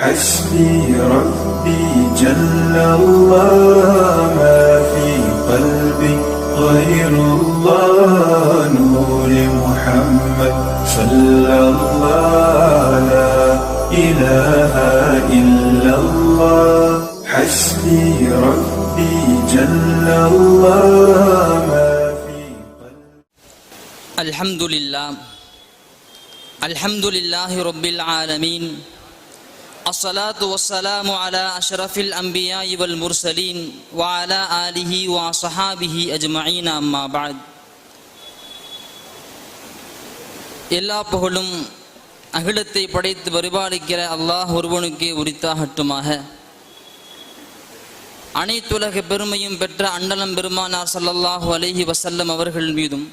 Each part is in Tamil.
حسبي ربي جل الله ما في قلبي غير الله نور محمد صلى الله لا إله إلا الله. حسبي ربي جل الله ما في قلبي. الحمد لله الحمد لله رب العالمين الصلاة والسلام على أشرف الأنبياء والمرسلين وعلى آله وصحابه أجمعين أما بعد எல்லா புகழும் அகிலத்தை படைத்து பரிபாலிக்கிற அல்லாஹ் ஒருவனுக்கே உரித்தாகட்டுமாக அனைத்துலக பெருமையும் பெற்ற அண்ணலம் பெருமானார் ஸல்லல்லாஹு அலைஹி வஸல்லம் அவர்கள் மீதும்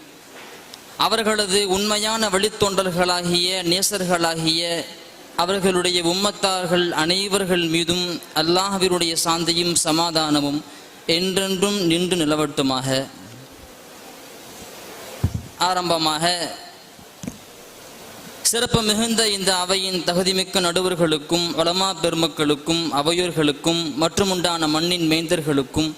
அவர்களது உண்மையான வழித்தோன்றல்களாகிய நேசர்களாகிய அவர்களுடைய உம்மத்தார்கள் அனைவர்கள் மீதும் அல்லாஹவினுடைய சாந்தியும் சமாதானமும் என்றென்றும் நின்று நிலவட்டுமாக. ஆரம்பமாக சிறப்பு மிகுந்த இந்த அவையின் தகுதிமிக்க நடுவர்களுக்கும் வளமா பெருமக்களுக்கும் அவையோர்களுக்கும் மற்றும் உண்டான மண்ணின் மேந்தர்களுக்கும்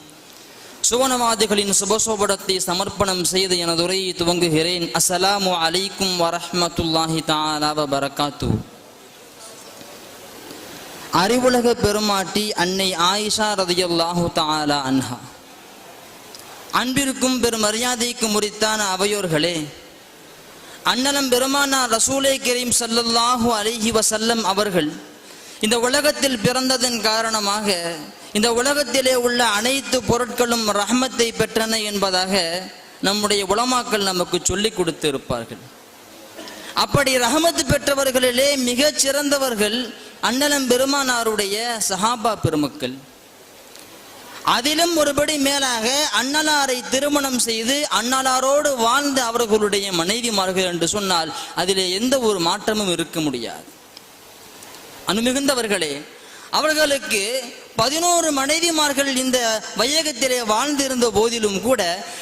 சுவனவாதிகளின் சுபசோபடத்தை சமர்ப்பணம் செய்து எனது உரையை துவங்குகிறேன். அஸ்ஸலாமு அலைக்கும் வரஹ்மத்துல்லாஹி தாலாவ பரகாத்து அறிவுலக பெருமாட்டி அன்னை ஆயிஷா ரதியல்லாஹு தாலா அன்ஹா. அன்பிற்கும் பெரும் மரியாதைக்கும் உரித்தான அவையோர்களே அண்ணலம் பெருமானா ரசூலை கரீம் சல்லல்லாஹு அலிஹி வசல்லம் அவர்கள் இந்த உலகத்தில் பிறந்ததன் காரணமாக இந்த உலகத்திலே உள்ள அனைத்து பொருட்களும் ரஹமத்தை பெற்றன என்பதாக நம்முடைய உலமாக்கள் நமக்கு சொல்லிக் கொடுத்து இருப்பார்கள் அப்படி ரஹமத்து பெற்றவர்களிலே மிகச் சிறந்தவர்கள் அண்ணலம் பெருமானாருடைய சஹாபா பெருமக்கள். அதிலும் ஒருபடி மேலாக அண்ணலாரை திருமணம் செய்து அண்ணலாரோடு வாழ்ந்த அவர்களுடைய மனைவிமார்கள் என்று சொன்னால் அதிலே எந்த ஒரு மாற்றமும் இருக்க முடியாது. அனுமிகுந்தவர்களே அவர்களுக்கு பதினோரு மனைவிமார்கள் இந்த வையகத்திலே வாழ்ந்திருந்த போதிலும் கூட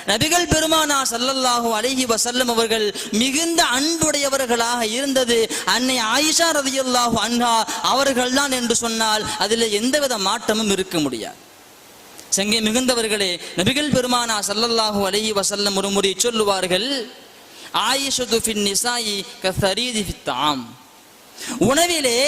நபிகள் பெருமானா சல்லல்லாஹு அலஹி வசல்லம் அவர்கள் மிகுந்த அன்புடையவர்களாக இருந்தது. அன்னை ஆயிஷா ரதியுல்லாஹு அன்ஹா அவர்கள்தான் என்று சொன்னால் அதில் எந்தவித மாற்றமும் இருக்க முடியாது. செங்கை மிகுந்தவர்களே நபிகள் பெருமானா சல்லல்லாஹு அலஹி வசல்லம் ஒரு முறை சொல்லுவார்கள் ஆயிஷது ஃபின் நிசாயி கசரீதி ஃபித்தாம் உணவிலே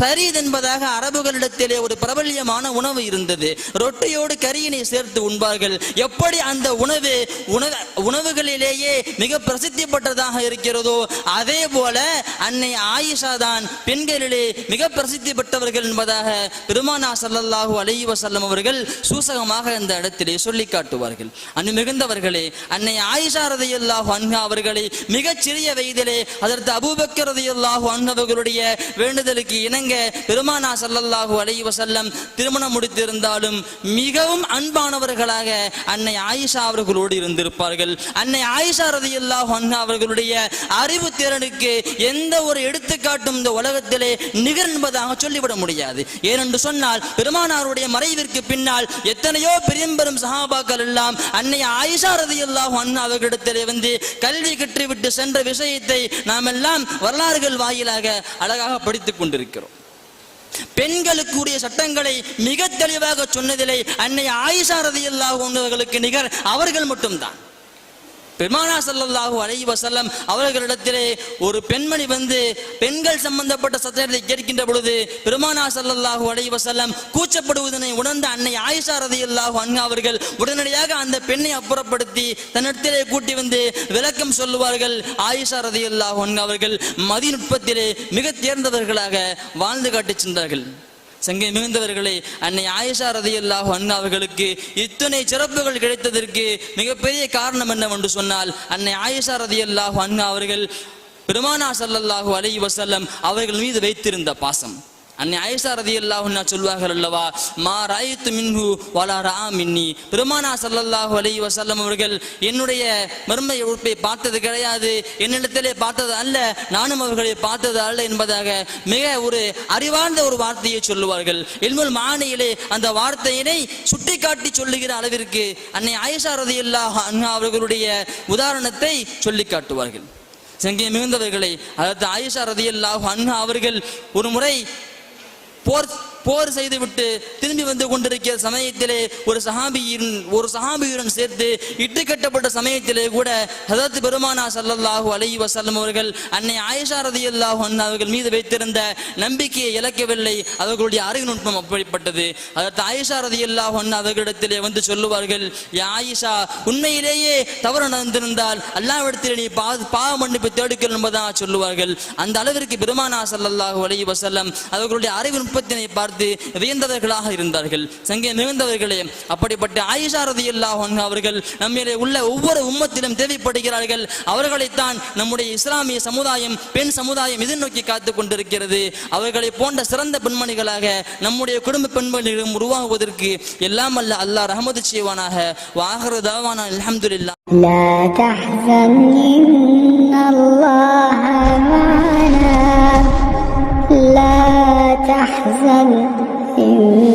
சரீத் என்பதாக அரபுகளிடத்திலே ஒரு பிரபல்யமான உணவு இருந்தது. ரொட்டியோடு கரியினை சேர்த்து உண்பார்கள். எப்படி அந்த உணவு உணவு உணவுகளிலேயே மிக பிரசித்தி பெற்றதாக இருக்கிறதோ அதே போல அன்னை ஆயிஷா தான் பெண்களிலே மிக பிரசித்தி பெற்றவர்கள் என்பதாக பெருமானா சல்லல்லாஹு அலி வசல்லம் அவர்கள் சூசகமாக இந்த இடத்திலே சொல்லி காட்டுவார்கள். அன்னு மிகுந்தவர்களே அன்னை ஆயிஷா ரதியல்லாஹு அன்ஹா அவர்களை மிகச் சிறிய வயதிலே அதற்கு அபூபக்கர் ரதியல்லாஹு அன்ஹவர்களுடைய அவர்களுடைய வேண்டுதலுக்கு இணங்க பெருமானா சல்லல்லாஹு அலைஹி வசல்லம் திருமணம் முடித்திருந்தாலும் மிகவும் அன்பானவர்களாக அன்னை ஆயிஷா அவர்களோடு இருந்திருப்பார்கள். அன்னை ஆயிஷா ரதியல்லாஹு அன்ஹா அவர்களுடைய அறிவு திறனுக்கு எந்த ஒரு எடுத்துக்காட்டும் இந்த உலகத்திலே நிகர் என்பதாக சொல்லிவிட முடியாது. ஏனென்று சொன்னால் பெருமானாருடைய மறைவிற்கு பின்னால் எத்தனையோ பெரும்பெரும் சஹாபாக்கள் எல்லாம் அன்னை ஆயிஷா ரதியல்லாஹு அன்ஹா அவர்களிடத்திலே வந்து கல்வி கற்றுவிட்டு சென்ற விஷயத்தை நாம் எல்லாம் வரலாறுகள் வாயிலாக அழகாக படித்துக் கொண்டிருக்கிறோம். பெண்களுக்குரிய சட்டங்களை மிக தெளிவாக சொன்னதிலே அன்னை ஆயிஷா ரதியல்லாஹு அவர்களுக்கு நிகர் அவர்கள் மட்டும்தான். பெருமானா சல்லல்லாஹு அலைஹி வசல்லம் அவர்களிடத்திலே ஒரு பெண்மணி வந்து பெண்கள் சம்பந்தப்பட்ட சத்தியத்தை கேட்கின்ற பொழுது பெருமானா சல்லல்லாஹு அலைஹி வசல்லம் கூச்சப்படுவதனை உணர்ந்த அன்னை ஆயிஷா ரதியல்லாஹு அன்ஹா அவர்கள் உடனடியாக அந்த பெண்ணை அப்புறப்படுத்தி தன்னிடத்திலே கூட்டி வந்து விளக்கம் சொல்லுவார்கள். ஆயிஷா ரதியல்லாஹு அன்ஹா அவர்கள் மதிநுட்பத்திலே மிக தேர்ந்தவர்களாக வாழ்ந்து காட்டிச் சென்றார்கள். சங்கை மிகுந்தவர்களே அன்னை ஆயிஷா ரதியல்லாஹு அன்ஹா அவர்களுக்கு இத்தனை சிறப்புகள் கிடைத்ததற்கு மிகப்பெரிய காரணம் என்னவென்று சொன்னால் அன்னை ஆயிஷா ரதியல்லாஹு அண்ணா அவர்கள் பெருமானா சல்லல்லாஹு அலைஹி வசல்லம் அவர்கள் மீது வைத்திருந்த பாசம். அன்னை ஆயிஷா ரதியல்லாஹு அன்ஹா சொல்வார்கள் அல்லவா மா ராயித்து மின்ஹு வலா ரா மின்னி. பெருமானா ஸல்லல்லாஹு அலைஹி வஸல்லம் அவர்கள் என்னுடைய மர்மை உறுப்பை பார்த்தது கிடையாது என்னிடத்திலே பார்த்தது அல்ல நானும் அவர்களை பார்த்தது அல்ல என்பதாக மிக ஒரு அறிவார்ந்த ஒரு வார்த்தையை சொல்லுவார்கள். இல்முல் மானியிலே அந்த வார்த்தையினை சுட்டிக்காட்டி சொல்லுகிற அளவிற்கு அன்னை ஆயிஷா ரதியல்லாஹு அன்ஹா அவர்களுடைய உதாரணத்தை சொல்லி காட்டுவார்கள். சங்கே மிகுந்தவர்களை அதாவது ஆயிஷா ரதியல்லாஹு அன்ஹா அவர்கள் ஒரு முறை போர் போர் செய்துவிட்டு திரும்பி வந்து கொண்டிருக்கிற சமயத்திலே ஒரு சஹாபியின் ஒரு சஹாபியுடன் சேர்த்து இட்டு கட்டப்பட்ட சமயத்திலே கூட ஹதரத் பெருமானா சல்லல்லாஹு அலைஹி வசல்லம் அவர்கள் அன்னை ஆயிஷா ரதி அல்லாஹு அவர்கள் மீது வைத்திருந்த நம்பிக்கையை இழக்கவில்லை. அவர்களுடைய அறிவு நுட்பம் அப்படிப்பட்டது. அதற்கு ஆயிஷா ரதி அல்லாஹு அவர்களிடத்திலே வந்து சொல்லுவார்கள் ஆயிஷா உண்மையிலேயே தவறு நடந்திருந்தால் அல்லாவிடத்தில் நீ பா பாவ மன்னிப்பு தேடுக்கள் என்பதாக சொல்லுவார்கள். அந்த அளவிற்கு பெருமானா சல்லல்லாஹு அலைஹி வசல்லம் அவர்களுடைய அறிவு நுட்பத்தினை பார்த்து வியந்தவர்களாக இருந்தார்கள். சங்கே மிகுந்தவர்களே அப்படிப்பட்ட ஆயிஷா ரதி அவர்கள் நம்மிலே உள்ள ஒவ்வொரு உம்மத்திலும் தேவைப்படுகிறார்கள். அவர்களைத்தான் நம்முடைய இஸ்லாமிய சமுதாயம் பெண் சமுதாயம் எதிர்நோக்கி காத்துக் கொண்டிருக்கிறது. அவர்களை போன்ற சிறந்த பெண்மணிகளாக நம்முடைய குடும்ப பெண்மணிகளும் உருவாகுவதற்கு எல்லாம் அல்ல அல்லாஹ் ரஹமது செய்வானாக. வாகர தாவானா அல்ஹம்துலில்லாஹ். الْإِنسَانِ